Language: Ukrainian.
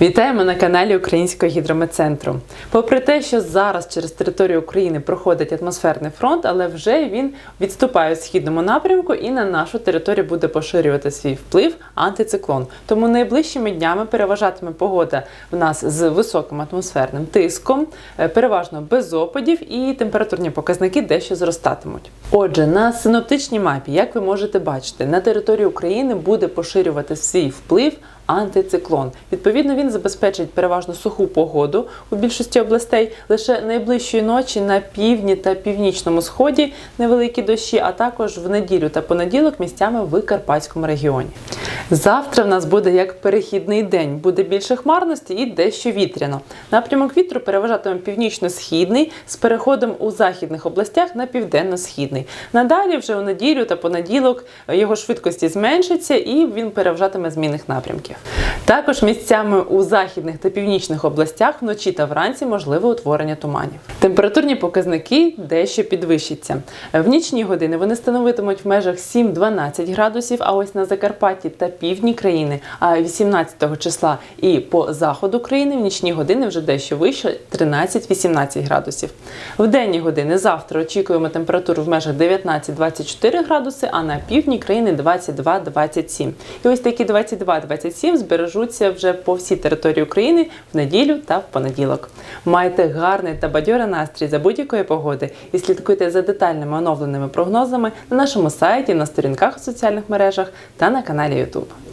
Вітаємо на каналі Українського гідрометцентру. Попри те, що зараз через територію України проходить атмосферний фронт, але вже він відступає у східному напрямку і на нашу територію буде поширювати свій вплив антициклон. Тому найближчими днями переважатиме погода в нас з високим атмосферним тиском, е, переважно без опадів, і температурні показники дещо зростатимуть. Отже, на синоптичній мапі, як ви можете бачити, на території України буде поширювати свій вплив антициклон. Відповідно, він забезпечить переважно суху погоду у більшості областей. Лише найближчої ночі на півдні та північному сході невеликі дощі, а також в неділю та понеділок місцями в Карпатському регіоні. Завтра в нас буде як перехідний день, буде більше хмарності і дещо вітряно. Напрямок вітру переважатиме північно-східний з переходом у західних областях на південно-східний. Надалі вже у неділю та понеділок його швидкості зменшиться і він переважатиме змінних напрямків. Також місцями у західних та північних областях вночі та вранці можливе утворення туманів. Температурні показники дещо підвищаться. В нічні години вони становитимуть в межах 7-12 градусів, а ось на Закарпатті та півдні країни, а 18 числа і по заходу країни в нічні години вже дещо вище 13-18 градусів. В денні години завтра очікуємо температуру в межах 19-24 градуси, а на півдні країни 22-27. І ось такі 22-27 збережуться вже по всій території України в неділю та в понеділок. Майте гарний та бадьорий настрій за будь-якої погоди і слідкуйте за детальними оновленими прогнозами на нашому сайті, на сторінках у соціальних мережах та на каналі YouTube.